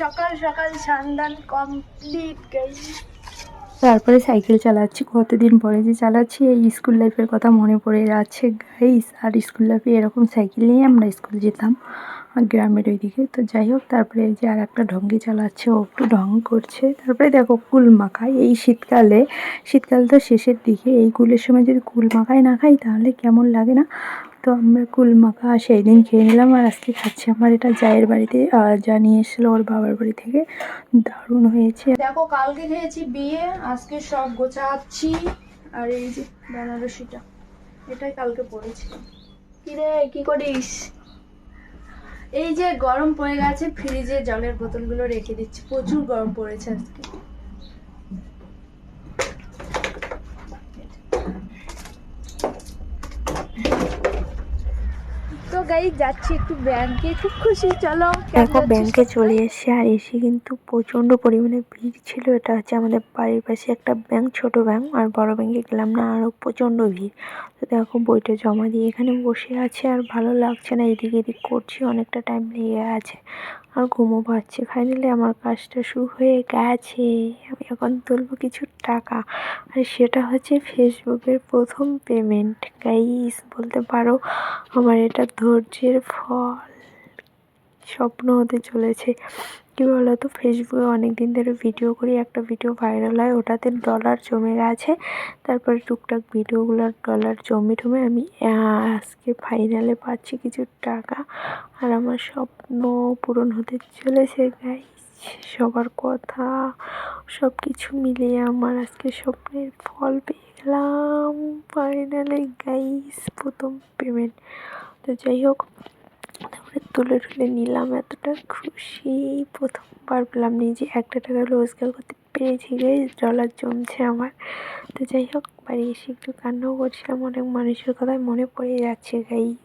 সকাল সকাল কমপ্লিট তারপরে সাইকেল চালাচ্ছি, কতদিন পরে যে চালাচ্ছি, এই স্কুল লাইফের কথা মনে পড়ে যাচ্ছে গাইস আর স্কুল লাইফে এরকম সাইকেল নিয়ে আমরা স্কুল যেতাম গ্রামের ওইদিকে। তো যাই হোক, তারপরে যে আর একটা ঢঙ্গি চালাচ্ছে, ও একটু ঢং করছে। তারপরে দেখো কুল মাখাই এই শীতকালে, শীতকাল তো শেষের দিকে। এই কুলের সময় যদি কুল মাখাই না খাই, তাহলে কেমন লাগে না? তো আমরা কুল মাখা সেই দিন খেয়ে নিলাম আর আজকে খাচ্ছি আমার এটা জায়ের বাড়িতে আহ, যা নিয়ে এসেছিল ওর বাবার বাড়ি থেকে। দারুণ হয়েছে। দেখো কালকে খেয়েছি বিয়ে আজকে সব গোছাচ্ছি। আর এই যে বেনারসিটা এটাই কালকে পড়েছিলাম কিরে কি করিস? এই যে গরম পড়ে গেছে ফ্রিজে জলের বোতলগুলো রেখে দিচ্ছি। প্রচুর গরম পড়েছে আজকে। গাই যাচ্ছি একটু ব্যাংকে। খুব খুশি চলো দেখো ব্যাংকে চলে এসেছে আর এসে কিন্তু প্রচণ্ড পরিমাণে ভিড় ছিল। এটা হচ্ছে আমাদের বাড়ির পাশে একটা ব্যাংক ছোট ব্যাংক আর বড় ব্যাংকে গেলাম না আরও প্রচণ্ড ভিড়। তো দেখো বইটা জমা দিয়ে এখানে বসে আছে আর ভালো লাগছে না এদিক এদিক করছি অনেকটা টাইম লেগে আছে আর ঘুমও পাচ্ছে ফাইনালি আমার কাজটা শুরু হয়ে গেছে। আমি এখন তুলবো কিছু টাকা আর সেটা হচ্ছে ফেসবুকের প্রথম পেমেন্ট গাইস বলতে পারো আমার এটা ধৈর্যের ফল। স্বপ্ন হতে চলেছে। কী বলো তো ফেসবুকে অনেক দিন ধরে ভিডিও করি, একটা ভিডিও ভাইরাল হয়, ওটাতে ডলার জমে গেছে। তারপরে টুকটাক ভিডিওগুলোর ডলার জমে টমে আমি আজকে ফাইনালে পাচ্ছি কিছু টাকা। আর আমার স্বপ্ন পূরণ হতে চলেছে গাই সবার কথা সব কিছু মিলিয়ে আমার আজকে স্বপ্নের ফল পেয়ে গেলাম ফাইনালি গাইস প্রথম পেমেন্ট তো যাই হোক, তারপরে তুলে তুলে নিলাম এতটা খুশি। প্রথমবার পেলাম নিজে একটা টাকা রোজগার করতে পেরেছি রে ডলার জমছে আমার। তো যাই হোক, বাড়ি এসে একটু কান্নাও করছিলাম, অনেক মানুষের কথায় মনে পড়ে যাচ্ছে গাইস